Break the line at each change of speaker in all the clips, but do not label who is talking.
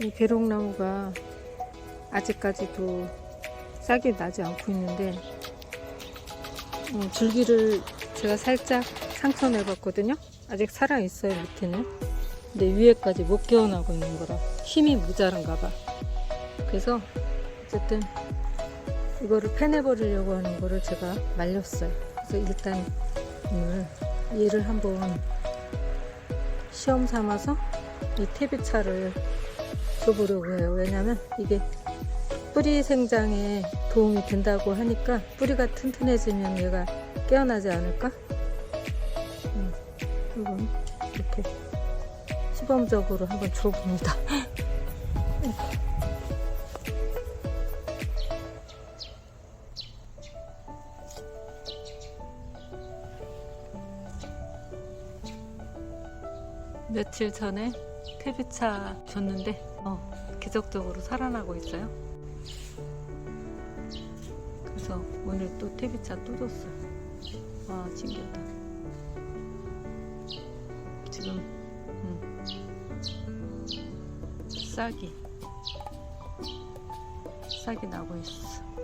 이 배롱나무가 아직까지도 싹이 나지 않고 있는데 어, 줄기를 제가 살짝 상처 내봤거든요. 아직 살아 있어요 밑에는. 근데 위에까지 못 깨어나고 있는 거라 힘이 모자란가 봐. 그래서 어쨌든 이거를 패내버리려고 하는 거를 제가 말렸어요. 그래서 일단 오늘 얘를 한번 시험 삼아서 이 태비차를 줘보려고 해요. 왜냐면 이게 뿌리 생장에 도움이 된다고 하니까 뿌리가 튼튼해지면 얘가 깨어나지 않을까? 음, 한번 이렇게 시범적으로 한번 줘봅니다. 며칠 전에 태비차 줬는데 어, 계속적으로 살아나고 있어요. 그래서 오늘 또 태비차 또 줬어요. 와 신기하다. 지금 음, 싹이 싹이 나고 있어.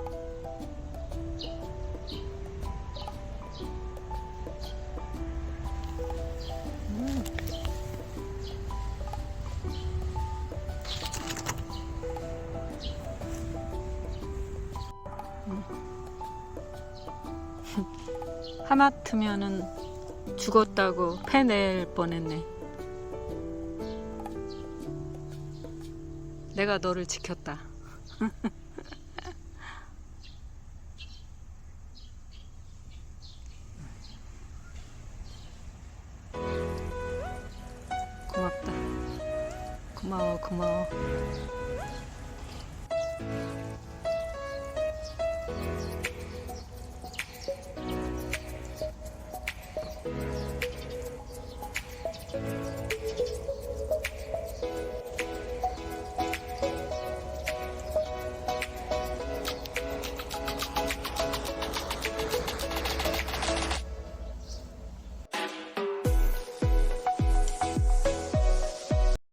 하마터면은 죽었다고 패낼 뻔했네. 내가 너를 지켰다. 고맙다. 고마워, 고마워.